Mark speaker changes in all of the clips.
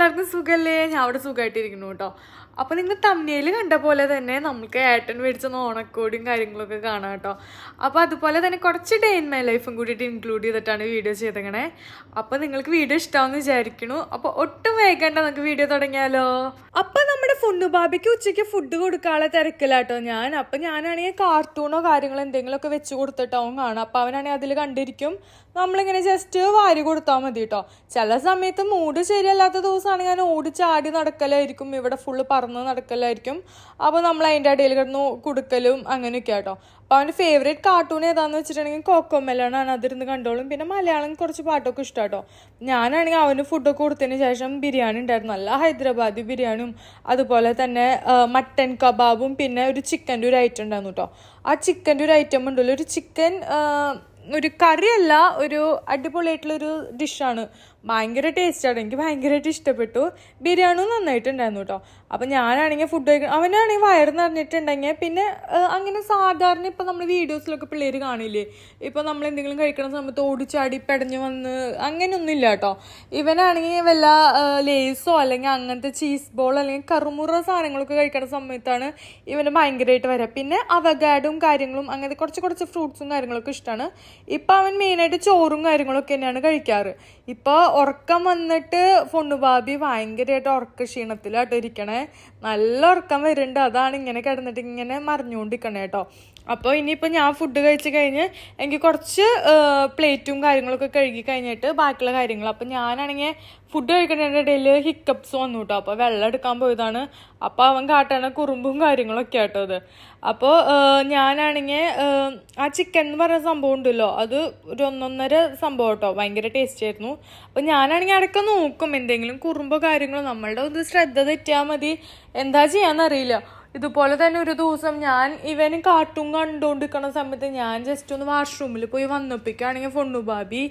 Speaker 1: എല്ലാവർക്കും സുഖമല്ലേ ഞാൻ അവിടെ സുഖമായിട്ടിരിക്കുന്നു കേട്ടോ. അപ്പോൾ നിങ്ങൾ തമ്മിയിൽ കണ്ട പോലെ തന്നെ നമുക്ക് ഏട്ടൻ മേടിച്ച ഓണക്കോടിയും കാര്യങ്ങളൊക്കെ കാണാം കേട്ടോ. അപ്പോൾ അതുപോലെ തന്നെ കുറച്ച് ഡേ ഇൻ മൈ ലൈഫും കൂടിയിട്ട് ഇൻക്ലൂഡ് ചെയ്തിട്ടാണ് വീഡിയോ ചെയ്തേക്കണേ. അപ്പോൾ നിങ്ങൾക്ക് വീഡിയോ ഇഷ്ടമാണെന്ന് വിചാരിക്കുന്നു. അപ്പോൾ ഒട്ടും വേഗണ്ട നമുക്ക് വീഡിയോ തുടങ്ങിയാലോ? അപ്പോൾ നമ്മുടെ ഫുണ്ണു ബാബിക്ക് ഉച്ചയ്ക്ക് ഫുഡ് കൊടുക്കാനുള്ള തിരക്കിലാട്ടോ ഞാൻ. അപ്പോൾ ഞാനാണെങ്കിൽ കാർട്ടൂണോ കാര്യങ്ങളോ എന്തെങ്കിലുമൊക്കെ വെച്ച് കൊടുത്തിട്ടാവും കാണാം. അപ്പോൾ അവനാണെങ്കിൽ അതിൽ കണ്ടിരിക്കും. നമ്മളിങ്ങനെ ജസ്റ്റ് വാരി കൊടുത്താൽ മതി കേട്ടോ. ചില സമയത്ത് മൂഡ് ശരിയല്ലാത്ത ദിവസമാണെങ്കിൽ ഞാൻ അങ്ങനെ ഓടിച്ചാടി നടക്കലായിരിക്കും. ഇവിടെ ഫുള്ള് പറന്ന് നടക്കലായിരിക്കും. അപ്പോൾ നമ്മൾ അതിന്റെ ഇടയിൽ കിടന്ന് കൊടുക്കലും അങ്ങനെയൊക്കെ കേട്ടോ അപ്പോൾ അവന്റെ ഫേവറേറ്റ് കാർട്ടൂൺ ഏതാന്ന് വെച്ചിട്ടുണ്ടെങ്കിൽ കോക്കോമെലാണ് അതിരുന്ന് കണ്ടോളും. പിന്നെ മലയാളം കുറച്ച് പാട്ടൊക്കെ ഇഷ്ടം കേട്ടോ ഞാനാണെങ്കിൽ അവന് ഫുഡൊക്കെ കൊടുത്തതിന് ശേഷം ബിരിയാണി ഉണ്ടായിരുന്നു. നല്ല ഹൈദരാബാദി ബിരിയാണിയും അതുപോലെ തന്നെ മട്ടൻ കബാബും പിന്നെ ഒരു ചിക്കന്റെ ഒരു ഐറ്റം ഉണ്ടായിരുന്നു കേട്ടോ ആ ചിക്കന്റെ ഒരു ഐറ്റം ഉണ്ടല്ലോ. ഒരു ചിക്കൻ ഒരു കറിയല്ല ഒരു അടിപൊളിയായിട്ടുള്ളൊരു ഡിഷാണ് ഭയങ്കര ടേസ്റ്റാണ് എനിക്ക് ഭയങ്കരമായിട്ട് ഇഷ്ടപ്പെട്ടു. ബിരിയാണി നന്നായിട്ടുണ്ടായിരുന്നു കേട്ടോ അപ്പം ഞാനാണെങ്കിൽ ഫുഡ് കഴിക്കണം അവനാണെങ്കിൽ വയറ് നിറഞ്ഞിട്ടുണ്ടെങ്കിൽ പിന്നെ അങ്ങനെ സാധാരണ ഇപ്പം നമ്മൾ വീഡിയോസിലൊക്കെ പിള്ളേർ കാണില്ലേ? ഇപ്പം നമ്മൾ എന്തെങ്കിലും കഴിക്കണ സമയത്ത് ഓടിച്ചാടി പെടഞ്ഞു വന്ന് അങ്ങനെയൊന്നും ഇല്ല കേട്ടോ ഇവനാണെങ്കിൽ വല്ല ലേസോ അല്ലെങ്കിൽ അങ്ങനത്തെ ചീസ് ബോൾ അല്ലെങ്കിൽ കറുമുറ സാധനങ്ങളൊക്കെ കഴിക്കണ സമയത്താണ് ഇവന് ഭയങ്കരമായിട്ട് വരിക പിന്നെ അവഗാഡും കാര്യങ്ങളും അങ്ങനത്തെ കുറച്ച് കുറച്ച് ഫ്രൂട്ട്സും കാര്യങ്ങളൊക്കെ ഇഷ്ടമാണ് ഇപ്പം അവൻ മെയിനായിട്ട് ചോറും കാര്യങ്ങളൊക്കെ തന്നെയാണ് കഴിക്കാറ്. ഇപ്പോൾ ഉറക്കം വന്നിട്ട് ഫൊണ്ണുബാബി ഭയങ്കരമായിട്ട് ഉറക്ക ക്ഷീണത്തിലാട്ടോ ഇരിക്കണേ. നല്ല ഉറക്കം വരുന്നുണ്ട്. അതാണ് ഇങ്ങനെ കിടന്നിട്ട് ഇങ്ങനെ മറിഞ്ഞുകൊണ്ടിരിക്കണേ കേട്ടോ അപ്പോൾ ഇനിയിപ്പോൾ ഞാൻ ഫുഡ് കഴിച്ച് കഴിഞ്ഞ് എനിക്ക് കുറച്ച് പ്ലേറ്റും കാര്യങ്ങളൊക്കെ കഴുകി കഴിഞ്ഞിട്ട് ബാക്കിയുള്ള കാര്യങ്ങൾ. അപ്പോൾ ഞാനാണെങ്കിൽ ഫുഡ് കഴിക്കുന്നതിന്റെ ഇടയിൽ ഹിക്കപ്സ് വന്നു കേട്ടോ അപ്പോൾ വെള്ളം എടുക്കാൻ പോയതാണ്. അപ്പോൾ അവൻ കാട്ടണ കുറുമ്പും കാര്യങ്ങളൊക്കെ ആട്ടോ അത്. അപ്പോൾ ഞാനാണെങ്കിൽ ആ ചിക്കൻ എന്ന് പറയുന്ന സംഭവം ഉണ്ടല്ലോ. അത് ഒരു ഒന്നൊന്നര സംഭവം കേട്ടോ ഭയങ്കര ടേസ്റ്റ് ആയിരുന്നു. അപ്പോൾ ഞാനാണെങ്കിൽ അടക്ക നോക്കും എന്തെങ്കിലും കുറുമ്പോ കാര്യങ്ങളോ. നമ്മളുടെ ഒന്ന് ശ്രദ്ധ തെറ്റിയാൽ മതി. എന്താ ചെയ്യാന്നറിയില്ല. ഇതുപോലെ തന്നെ ഒരു ദിവസം ഞാൻ ഇവന് കാർട്ടൂൺ കണ്ടുകൊണ്ടിരിക്കുന്ന സമയത്ത് ഞാൻ ജസ്റ്റ് ഒന്ന് വാഷ്റൂമിൽ പോയി വന്നൊപ്പിക്കുകയാണെങ്കിൽ ഫൊണ്ണു ബാബി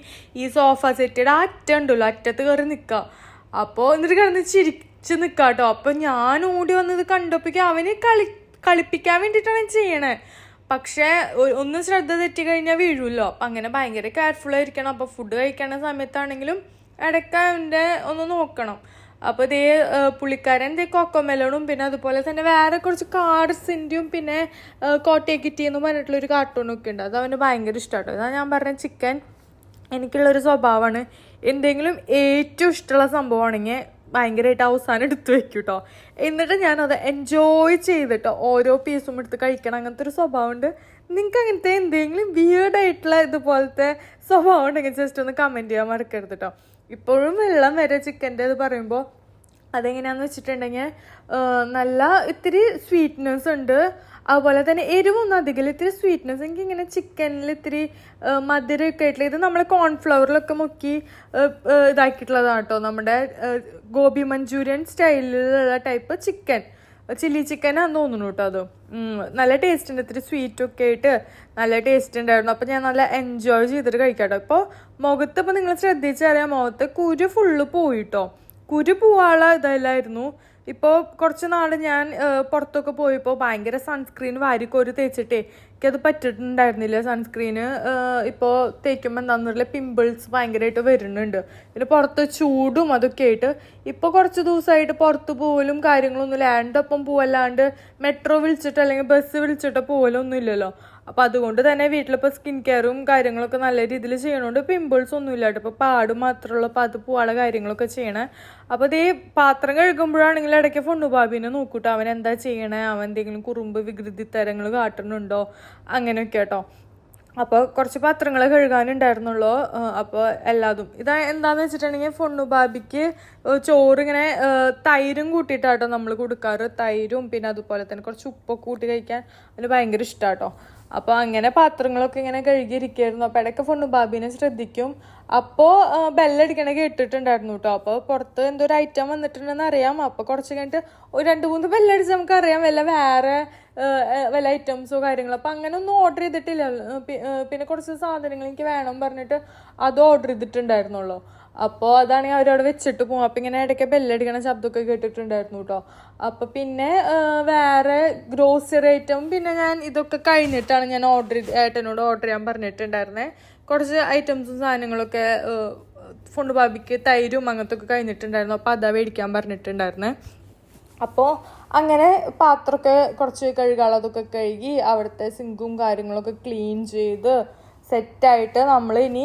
Speaker 1: ഈ സോഫ സെറ്റിയുടെ അറ്റം ഉണ്ടല്ലോ അറ്റത്ത് കയറി നിൽക്കുക അപ്പോൾ എന്നിട്ട് കിടന്ന് ചിരിച്ച് നിൽക്കുക കേട്ടോ അപ്പോൾ ഞാൻ ഓടി വന്നത് കണ്ടപ്പോഴേക്കും അവന് കളി കളിപ്പിക്കാൻ വേണ്ടിയിട്ടാണ് ചെയ്യണേ. പക്ഷേ ഒന്ന് ശ്രദ്ധ തെറ്റി കഴിഞ്ഞാൽ വീഴുമല്ലോ അപ്പം അങ്ങനെ ഭയങ്കര കെയർഫുൾ ആയിരിക്കണം. അപ്പോൾ ഫുഡ് കഴിക്കണ സമയത്താണെങ്കിലും ഇടയ്ക്ക് അവന്റെ ഒന്ന് നോക്കണം. അപ്പോൾ ഇതേ പുള്ളിക്കാരൻ ഇതേ കൊക്കോമെലോണും പിന്നെ അതുപോലെ തന്നെ വേറെ കുറച്ച് കാർഡ്സിന്റെയും പിന്നെ കോട്ടയക്കിറ്റി എന്ന് പറഞ്ഞിട്ടുള്ള ഒരു കാർട്ടൂണൊക്കെ ഉണ്ട്. അത് അവന് ഭയങ്കര ഇഷ്ടമാട്ടോ ഇതാ ഞാൻ പറഞ്ഞ ചിക്കൻ എനിക്കുള്ളൊരു സ്വഭാവമാണ്. എന്തെങ്കിലും ഏറ്റവും ഇഷ്ടമുള്ള സംഭവമാണെങ്കിൽ ഭയങ്കരമായിട്ട് അവസാനം എടുത്തു വെക്കും കേട്ടോ എന്നിട്ട് ഞാനത് എൻജോയ് ചെയ്തിട്ടോ. ഓരോ പീസും എടുത്ത് കഴിക്കണം. അങ്ങനത്തെ ഒരു സ്വഭാവമുണ്ട്. നിങ്ങൾക്ക് അങ്ങനത്തെ എന്തെങ്കിലും വിയേർഡായിട്ടുള്ള ഇതുപോലത്തെ സ്വഭാവം ഉണ്ടെങ്കിൽ ജസ്റ്റ് ഒന്ന് കമന്റ് ചെയ്യാൻ മറക്കരുത് കേട്ടോ ഇപ്പോഴും വെള്ളം വരെ ചിക്കന്റെ ഇത് പറയുമ്പോൾ അതെങ്ങനെയാന്ന് വെച്ചിട്ടുണ്ടെങ്കിൽ നല്ല ഇത്തിരി സ്വീറ്റ്നെസ് ഉണ്ട്. അതുപോലെ തന്നെ എരിവൊന്നും അധികം ഇത്തിരി സ്വീറ്റ്നെസ് എനിക്ക് ഇങ്ങനെ ചിക്കനിൽ ഇത്തിരി മധുരമൊക്കെ ആയിട്ടുള്ള ഇത് നമ്മൾ കോൺഫ്ലവറിലൊക്കെ മുക്കി ഇതാക്കിയിട്ടുള്ളതാണ് കേട്ടോ നമ്മുടെ ഗോബി മഞ്ചൂരിയൻ സ്റ്റൈലിലുള്ള ടൈപ്പ് ചിക്കൻ. ചില്ലി ചിക്കനാന്ന് തോന്നുന്നു കേട്ടോ അത്. നല്ല ടേസ്റ്റ് ഉണ്ട്. ഇത്തിരി സ്വീറ്റൊക്കെ ആയിട്ട് നല്ല ടേസ്റ്റ് ഉണ്ടായിരുന്നു. അപ്പോൾ ഞാൻ നല്ല എൻജോയ് ചെയ്തിട്ട് കഴിക്കാം കേട്ടോ ഇപ്പോൾ മുഖത്ത് ഇപ്പോൾ നിങ്ങൾ ശ്രദ്ധിച്ചറിയാം മുഖത്ത് കുരു ഫുള്ള് പോയിട്ടോ. കുരു പോവാനുള്ള ഇതല്ലായിരുന്നു. ഇപ്പോൾ കുറച്ച് നാൾ ഞാൻ പുറത്തൊക്കെ പോയപ്പോൾ ഭയങ്കര സൺസ്ക്രീൻ വാരിക്കോരി തേച്ചിട്ടേ എനിക്കത് പറ്റിയിട്ടുണ്ടായിരുന്നില്ല. സൺസ്ക്രീന് ഇപ്പോൾ തേക്കുമ്പോൾ അറിയില്ല പിമ്പിൾസ് ഭയങ്കരമായിട്ട് വരുന്നുണ്ട്. പിന്നെ പുറത്ത് ചൂടും അതൊക്കെ ആയിട്ട് ഇപ്പോൾ കുറച്ച് ദിവസമായിട്ട് പുറത്ത് പോകലും കാര്യങ്ങളൊന്നുമില്ല എന്റെ ഒപ്പം പോവല്ലാണ്ട് മെട്രോ വിളിച്ചിട്ട് അല്ലെങ്കിൽ ബസ് വിളിച്ചിട്ട് പോകലൊന്നും ഇല്ലല്ലോ. അപ്പോൾ അതുകൊണ്ട് തന്നെ വീട്ടിലിപ്പോൾ സ്കിൻ കെയറും കാര്യങ്ങളൊക്കെ നല്ല രീതിയിൽ ചെയ്യണോണ്ട് പിമ്പിൾസ് ഒന്നും ഇല്ല കേട്ടോ. ഇപ്പോൾ പാട് മാത്രമുള്ള അപ്പോൾ അത് പോകാനുള്ള കാര്യങ്ങളൊക്കെ ചെയ്യണേ. അപ്പോൾ ഇതേ പാത്രം കഴുകുമ്പോഴാണെങ്കിൽ ഇടയ്ക്ക് ഫണ്ണുബാബിനെ നോക്കൂട്ടോ. അവൻ എന്താ ചെയ്യണേ? അവൻ എന്തെങ്കിലും കുറുമ്പ് വികൃതി തരങ്ങൾ കാട്ടുന്നുണ്ടോ? അങ്ങനെയൊക്കെ കേട്ടോ അപ്പോൾ കുറച്ച് പാത്രങ്ങൾ കഴുകാനുണ്ടായിരുന്നുള്ളൂ. അപ്പോൾ എല്ലാതും. ഇതാ എന്താണെന്ന് വെച്ചിട്ടുണ്ടെങ്കിൽ ഫൊണ്ണു ബാബിക്ക് ചോറ് ഇങ്ങനെ തൈരും കൂട്ടിയിട്ടാട്ടോ നമ്മൾ കൊടുക്കാറ്. തൈരും പിന്നെ അതുപോലെ തന്നെ കുറച്ച് ഉപ്പൊക്കെ കൂട്ടി കഴിക്കാൻ അതിന് ഭയങ്കര ഇഷ്ടാട്ടോ. അപ്പോൾ അങ്ങനെ പാത്രങ്ങളൊക്കെ ഇങ്ങനെ കഴുകിയിരിക്കുകയായിരുന്നു. അപ്പോൾ ഇടയ്ക്ക് ഫൊണ്ണു ബാബിനെ ശ്രദ്ധിക്കും. അപ്പോൾ ബെല്ലടിക്കണ കേട്ടിട്ടുണ്ടായിരുന്നു കേട്ടോ. അപ്പോൾ പുറത്ത് എന്തോ ഒരു ഐറ്റം വന്നിട്ടുണ്ടെന്ന് അറിയാം. അപ്പോൾ കുറച്ച് കഴിഞ്ഞിട്ട് ഒരു രണ്ട് മൂന്ന് ബെല്ലടിച്ച് നമുക്ക് അറിയാം. വല്ല വേറെ വല്ല ഐറ്റംസോ കാര്യങ്ങളോ. അപ്പോൾ അങ്ങനെ ഒന്നും ഓർഡർ ചെയ്തിട്ടില്ല. പിന്നെ കുറച്ച് സാധനങ്ങൾ എനിക്ക് വേണം പറഞ്ഞിട്ട് അത് ഓർഡർ ചെയ്തിട്ടുണ്ടായിരുന്നുള്ളൂ. അപ്പോൾ അതാണെങ്കിൽ അവരവിടെ വെച്ചിട്ട് പോകും അപ്പം ഇങ്ങനെ ഇടയ്ക്ക് ബെല്ലടിക്കണ ശബ്ദമൊക്കെ കേട്ടിട്ടുണ്ടായിരുന്നു കേട്ടോ അപ്പം പിന്നെ വേറെ ഗ്രോസറി ഐറ്റം പിന്നെ ഞാൻ ഇതൊക്കെ കഴിഞ്ഞിട്ടാണ് ഞാൻ ഓർഡർ ഏട്ടനോട് ഓർഡർ ചെയ്യാൻ പറഞ്ഞിട്ടുണ്ടായിരുന്നത് കുറച്ച് ഐറ്റംസും സാധനങ്ങളൊക്കെ ഫുണ്ട് ബാബിക്ക് തൈരും അങ്ങനത്തെ ഒക്കെ കഴിഞ്ഞിട്ടുണ്ടായിരുന്നു. അപ്പോൾ അതാ മേടിക്കാൻ പറഞ്ഞിട്ടുണ്ടായിരുന്നേ. അപ്പോൾ അങ്ങനെ പാത്രമൊക്കെ കുറച്ച് കഴുകാളതൊക്കെ കഴുകി അവിടുത്തെ സിങ്കും കാര്യങ്ങളൊക്കെ ക്ലീൻ ചെയ്ത് സെറ്റായിട്ട് നമ്മൾ ഇനി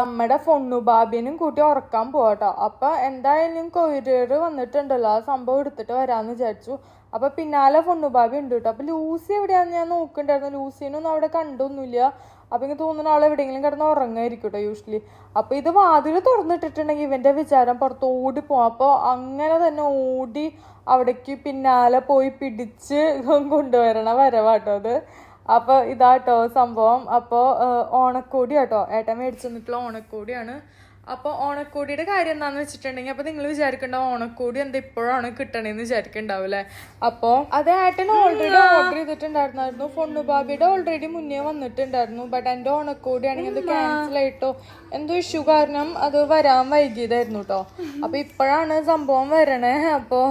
Speaker 1: നമ്മുടെ ഫൊണ്ണു ബാബിനും കൂട്ടി ഉറക്കാൻ പോകട്ടോ അപ്പം എന്തായാലും കൊരിയർ വന്നിട്ടുണ്ടല്ലോ ആ സംഭവം എടുത്തിട്ട് വരാമെന്ന് വിചാരിച്ചു. അപ്പം പിന്നാലെ ഫൊണ്ണു ബാബി ഉണ്ട് കേട്ടോ. അപ്പം ലൂസി എവിടെയാണെന്ന് ഞാൻ നോക്കുന്നുണ്ടായിരുന്നു ലൂസിനൊന്നും അവിടെ കണ്ടൊന്നുമില്ല. അപ്പം എനിക്ക് തോന്നുന്ന ആൾ എവിടെയെങ്കിലും കിടന്ന് ഉറങ്ങായിരിക്കും കേട്ടോ യൂഷ്വലി അപ്പം ഇത് വാതിൽ തുറന്നിട്ടിട്ടുണ്ടെങ്കിൽ ഇവന്റെ വിചാരം പുറത്ത് ഓടി പോവാം. അപ്പോൾ അങ്ങനെ തന്നെ ഓടി അവിടേക്ക് പിന്നാലെ പോയി പിടിച്ച് കൊണ്ടുവരണ വരവാട്ടോ അത്. അപ്പോൾ ഇതാട്ടോ സംഭവം. അപ്പോൾ ഓണക്കോടി കേട്ടോ ഏട്ടൻ മേടിച്ചു തന്നിട്ടുള്ള ഓണക്കോടിയാണ്. അപ്പോൾ ഓണക്കോടിയുടെ കാര്യം എന്താണെന്ന് വെച്ചിട്ടുണ്ടെങ്കിൽ അപ്പോൾ നിങ്ങൾ വിചാരിക്കേണ്ട ഓണക്കോടി എന്താ ഇപ്പോഴാണ് കിട്ടണേന്ന് വിചാരിക്കണ്ടാവില്ലേ? അപ്പോൾ അത് ഏട്ടൻ ഓൾറെഡി ഓർഡർ ചെയ്തിട്ടുണ്ടായിരുന്നു ഫൊണ്ണു ബാബിയുടെ ഓൾറെഡി മുന്നേ വന്നിട്ടുണ്ടായിരുന്നു. ബട്ട് എന്റെ ഓണക്കോടി ആണെങ്കിൽ അത് ക്യാൻസൽ ആയിട്ടോ? എന്തോ ഇഷ്യൂ കാരണം അത് വരാൻ വൈകിയതായിരുന്നു കേട്ടോ അപ്പോൾ ഇപ്പോഴാണ് സംഭവം വരണേ. അപ്പോൾ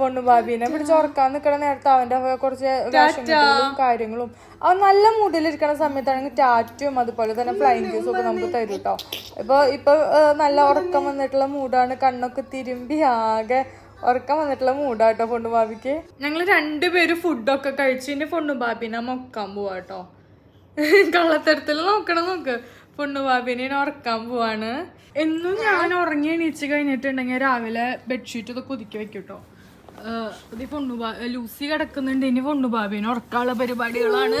Speaker 1: ഫൊണ്ണു ബാബിനെ പിടിച്ച് ഉറക്കാൻ നിൽക്കണ നേരത്തെ അവന്റെ കുറച്ച് വേഷങ്ങളും കാര്യങ്ങളും അവൻ നല്ല മൂഡിലിരിക്കണ സമയത്താണെങ്കിൽ ടാറ്റും അതുപോലെ തന്നെ ഫ്ലൈങ് ഒക്കെ നമുക്ക് തരും കേട്ടോ ഇപ്പോൾ ഇപ്പോൾ നല്ല ഉറക്കം വന്നിട്ടുള്ള മൂഡാണ്. കണ്ണൊക്കെ തിരുമ്പി ആകെ ഉറക്കം വന്നിട്ടുള്ള മൂഡാട്ടോ പൊണ്ണു ബാബിക്ക് ഞങ്ങൾ രണ്ടുപേരും ഫുഡൊക്കെ കഴിച്ച് ഇനി പൊണ്ണു ബാബിനെ മൊക്കാൻ പോവാട്ടോ കള്ളത്തരത്തിൽ നോക്കണം നോക്ക്. പൊണ്ണു ബാബിനെ ഉറക്കാൻ പോവാണ്. എന്നും ഞാൻ ഉറങ്ങി എണീച്ച് കഴിഞ്ഞിട്ടുണ്ടെങ്കിൽ രാവിലെ ബെഡ്ഷീറ്റ് ഒക്കെ ഒതുക്കി വെക്കും കേട്ടോ ലൂസി കിടക്കുന്നുണ്ട്. ഇനി പൊണ്ണു പൊണ്ണുബാബിനെ ഉറക്കാനുള്ള പരിപാടികളാണ്.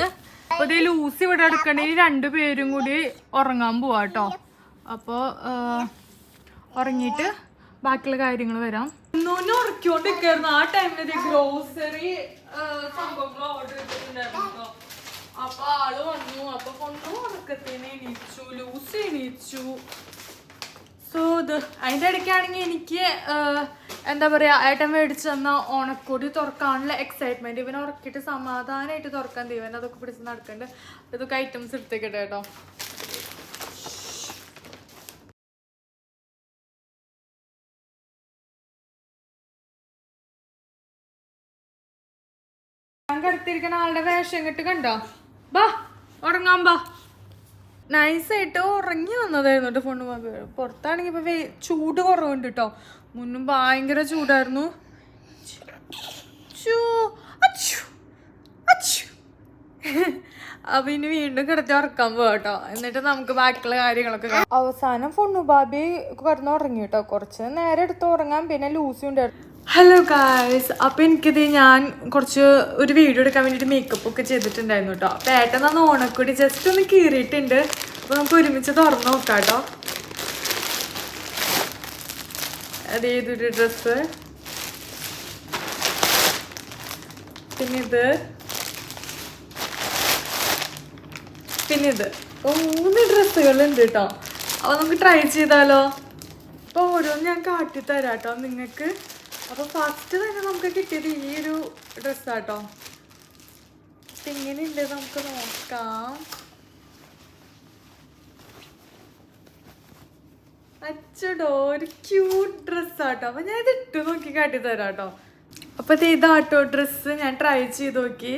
Speaker 1: അപ്പൊ ഇത് ലൂസി ഇവിടെ കിടക്കണേ. രണ്ടുപേരും കൂടി ഉറങ്ങാൻ പോവാ കേട്ടോ അപ്പൊ ഉറങ്ങിയിട്ട് ബാക്കിയുള്ള കാര്യങ്ങൾ വരാം. ഉറക്കിക്കൊണ്ടിരിക്കുന്നു ആ ടൈമിൽ ഗ്രോസറി സംഭവങ്ങൾ ഓർഡർ ചെയ്തിട്ടുണ്ടായിരുന്നു അപ്പൊ ആൾ വന്നു. അപ്പൊ പൊണ്ണു ഉറക്കത്തിന് എണീച്ചു. ലൂസി എണീച്ചു. സോ ഇത് അതിന്റെ ഇടയ്ക്കാണെങ്കിൽ എനിക്ക് എന്താ പറയുക ഏട്ടൻ മേടിച്ചു തന്ന ഓണക്കൊടി തുറക്കാനുള്ള എക്സൈറ്റ്മെന്റ് ഇവനെ ഉറക്കിയിട്ട് സമാധാനമായിട്ട് തുറക്കാൻ ദൈവൻ അതൊക്കെ പിടിച്ച് നടക്കുന്നുണ്ട് ഇതൊക്കെ ഐറ്റംസ് എടുത്തേക്കട്ടെ കേട്ടോ. ഞാൻ ആളുടെ വേഷം ഇങ്ങോട്ട് കണ്ടോ? ബാ ഉറങ്ങാൻ ബാ. നൈസായിട്ട് ഉറങ്ങി വന്നതായിരുന്നു കേട്ടോ ഫോണ് പുറത്താണെങ്കിൽ ഇപ്പൊ ചൂട് കുറവുണ്ട് കേട്ടോ മുന്നും ഭയങ്കര ചൂടായിരുന്നു. അപ്പൊ ഇനി വീണ്ടും കിടത്തി ഉറക്കാൻ പോകട്ടോ എന്നിട്ട് നമുക്ക് ബാക്കിയുള്ള കാര്യങ്ങളൊക്കെ അവസാനം ഫുണ്ണുബാബി കിടന്ന് ഉറങ്ങി കേട്ടോ കുറച്ച് നേരെ എടുത്ത് ഉറങ്ങാൻ പിന്നെ ലൂസി ഉണ്ടായിരുന്നു ഹലോ ഗായ്സ് അപ്പോൾ എനിക്കിത് ഞാൻ കുറച്ച് ഒരു വീഡിയോ എടുക്കാൻ വേണ്ടിയിട്ട് മേക്കപ്പ് ഒക്കെ ചെയ്തിട്ടുണ്ടായിരുന്നു കേട്ടോ. അപ്പോൾ ഏട്ടൻ തന്ന ഓണക്കൊടി ജസ്റ്റ് ഒന്ന് കീറിയിട്ടുണ്ട്. അപ്പോൾ നമുക്ക് ഒരുമിച്ച് തുറന്നു നോക്കാം കേട്ടോ. അത് ഏതൊരു ഡ്രസ്സ് പിന്നെ ഇത് പിന്നെ ഇത് മൂന്ന് ഡ്രസ്സുകളുണ്ട് കേട്ടോ. അപ്പോൾ നമുക്ക് ട്രൈ ചെയ്താലോ? അപ്പോൾ ഓരോന്ന് ഞാൻ കാട്ടിത്തരാം കേട്ടോ നിങ്ങൾക്ക്. അപ്പോൾ ഫസ്റ്റ് തന്നെ നമുക്ക് കിട്ടിയത് ഈ ഒരു ഡ്രസ്സാട്ടോ അപ്പം എങ്ങനെയുണ്ട്? നമുക്ക് നോക്കാം. അച്ചടോ ഒരു ക്യൂട്ട് ഡ്രസ്സാട്ടോ അപ്പം ഞാൻ ഇത് ഇട്ട് നോക്കി കാട്ടി തരാം കേട്ടോ അപ്പോൾ ഇത് ഇതാട്ടോ ഡ്രസ്സ് ഞാൻ ട്രൈ ചെയ്ത് നോക്കി.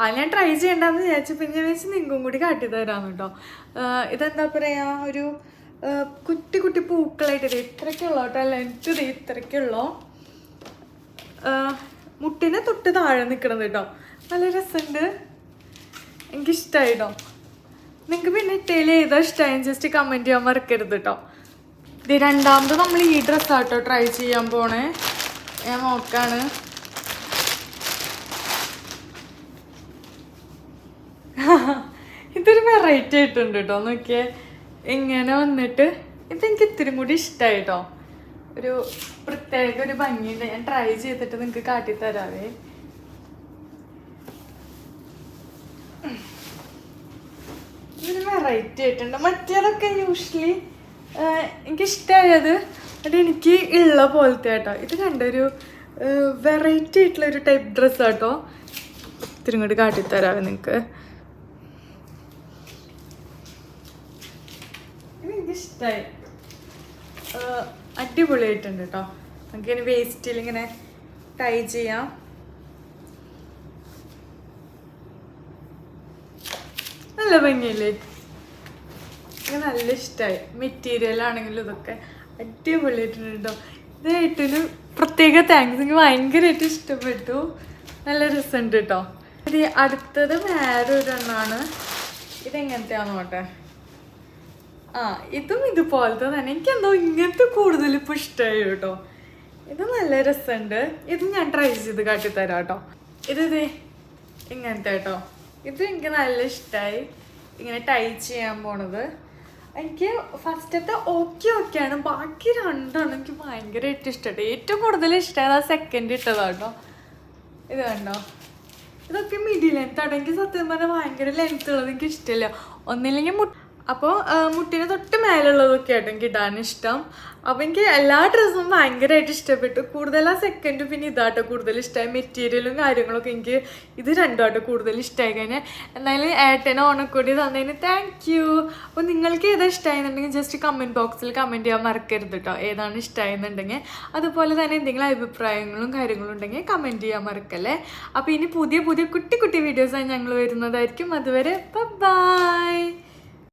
Speaker 1: ആ ഞാൻ ട്രൈ ചെയ്യണ്ടെന്ന് വിചാരിച്ചു. പിന്നെ വെച്ച് നിങ്ങും കൂടി കാട്ടി തരാം കേട്ടോ. ഇതെന്താ പറയുക ഒരു കുട്ടി കുട്ടി പൂക്കളായിട്ട് ഇത് ഇത്രയ്ക്കുള്ളൂ കേട്ടോ. ലെങ്ത് ഇത് ഇത്രയ്ക്കുള്ളൂ. മുട്ടിനെ തൊട്ട് താഴെ നിൽക്കണത് കേട്ടോ. നല്ല രസമുണ്ട് എനിക്കിഷ്ടമായിട്ടോ നിങ്ങൾക്ക് പിന്നെ ഇട്ടേൽ ഏതാ ഇഷ്ടമായി ജസ്റ്റ് കമന്റ് ചെയ്യാൻ മറക്കരുത് കേട്ടോ. ഇത് രണ്ടാമത് നമ്മൾ ഈ ഡ്രസ്സാട്ടോ ട്രൈ ചെയ്യാൻ പോണേ. ഞാൻ നോക്കാണ്. ഇതൊരു വെറൈറ്റി ആയിട്ടുണ്ട് കേട്ടോ നോക്കിയേ. ഇങ്ങനെ വന്നിട്ട് ഇതെനിക്ക് ഇത്തിരി കൂടി ഇഷ്ടമായി കേട്ടോ ഒരു പ്രത്യേക ഒരു ഭംഗിയുണ്ട്. ഞാൻ ട്രൈ ചെയ്തിട്ട് നിങ്ങൾക്ക് കാട്ടിത്തരാവേ. ഇതൊരു വെറൈറ്റി ആയിട്ടുണ്ട്. മറ്റേതൊക്കെ യൂഷ്വലി എനിക്ക് ഇഷ്ടമായത് അത് എനിക്ക് ഉള്ള പോലത്തെ കേട്ടോ. ഇത് കണ്ടൊരു വെറൈറ്റി ആയിട്ടുള്ള ഒരു ടൈപ്പ് ഡ്രസ്സ് കേട്ടോ ഇത്തിരി ഇങ്ങോട്ട് കാട്ടിത്തരാവേ നിങ്ങൾക്ക് എനിക്കിഷ്ടമായി അടിപൊളിയായിട്ടുണ്ട് കേട്ടോ. നമുക്കിങ്ങനെ വേസ്റ്റിൽ ഇങ്ങനെ ടൈ ചെയ്യാം. നല്ല ഭംഗിയല്ലേ? എനിക്ക് നല്ല ഇഷ്ടമായി മെറ്റീരിയൽ ആണെങ്കിലും ഇതൊക്കെ അടിപൊളിയായിട്ടുണ്ട് കേട്ടോ ഇതായിട്ടൊരു പ്രത്യേക താങ്ക്സ് എനിക്ക് ഭയങ്കരമായിട്ട് ഇഷ്ടപ്പെട്ടു. നല്ല രസമുണ്ട് കേട്ടോ ഇത് അടുത്തത് വേറെ ഒരെണ്ണമാണ് ഇതെങ്ങനത്തെയാന്ന് നോട്ടെ ആ ഇതും ഇതുപോലത്തെ തന്നെ. എനിക്കെന്തോ ഇങ്ങനത്തെ കൂടുതൽ ഇപ്പോൾ ഇഷ്ടമായി കേട്ടോ ഇത് നല്ല രസമുണ്ട് ഇത് ഞാൻ ട്രൈ ചെയ്ത് കാട്ടിത്തരാം കേട്ടോ ഇത് ഇതേ ഇങ്ങനത്തെ കേട്ടോ ഇത് എനിക്ക് നല്ല ഇഷ്ടമായി ഇങ്ങനെ ടൈ ചെയ്യാൻ പോണത്. എനിക്ക് ഫസ്റ്റത്തെ ഓക്കെ ആണ് ബാക്കി രണ്ടാണ് എനിക്ക് ഭയങ്കരമായിട്ട് ഇഷ്ടമായിട്ട്. ഏറ്റവും കൂടുതൽ ഇഷ്ടമായത് ആ സെക്കൻഡ് ഇട്ടതാട്ടോ ഇത് കണ്ടോ? ഇതൊക്കെ മിഡി ലെങ്ത് ആണ് എനിക്ക് സത്യം പറഞ്ഞാൽ ഭയങ്കര ലെങ്ത് ഉള്ളത് എനിക്ക് ഇഷ്ടമില്ല. ഒന്നില്ലെങ്കിൽ മുട്ട അപ്പോൾ മുട്ടിന് തൊട്ട് മേലുള്ളതൊക്കെ ആയിട്ട് എനിക്ക് ഇടാൻ ഇഷ്ടം. അപ്പോൾ എനിക്ക് എല്ലാ ഡ്രസ്സും ഭയങ്കരമായിട്ട് ഇഷ്ടപ്പെട്ടു. കൂടുതൽ ആ സെക്കൻഡ് പിന്നെ ഇതാട്ടോ കൂടുതൽ ഇഷ്ടമായി മെറ്റീരിയലും കാര്യങ്ങളൊക്കെ എനിക്ക് ഇത് രണ്ടുമായിട്ട് കൂടുതൽ ഇഷ്ടമായി കഴിഞ്ഞാൽ എന്തായാലും ഏട്ടനെ ഓണക്കൂടി തന്നതിന് താങ്ക് യു അപ്പോൾ നിങ്ങൾക്ക് ഏതാ ഇഷ്ടമായെന്നുണ്ടെങ്കിൽ ജസ്റ്റ് കമന്റ് ബോക്സിൽ കമന്റ് ചെയ്യാൻ മറക്കരുത് കേട്ടോ ഏതാണ് ഇഷ്ടമായെന്നുണ്ടെങ്കിൽ അതുപോലെ തന്നെ എന്തെങ്കിലും അഭിപ്രായങ്ങളും കാര്യങ്ങളും ഉണ്ടെങ്കിൽ കമന്റ് ചെയ്യാൻ മറക്കല്ലേ. അപ്പോൾ ഇനി പുതിയ പുതിയ കുട്ടി കുട്ടി വീഡിയോസായി ഞങ്ങൾ വരുന്നതായിരിക്കും. അതുവരെ ബൈ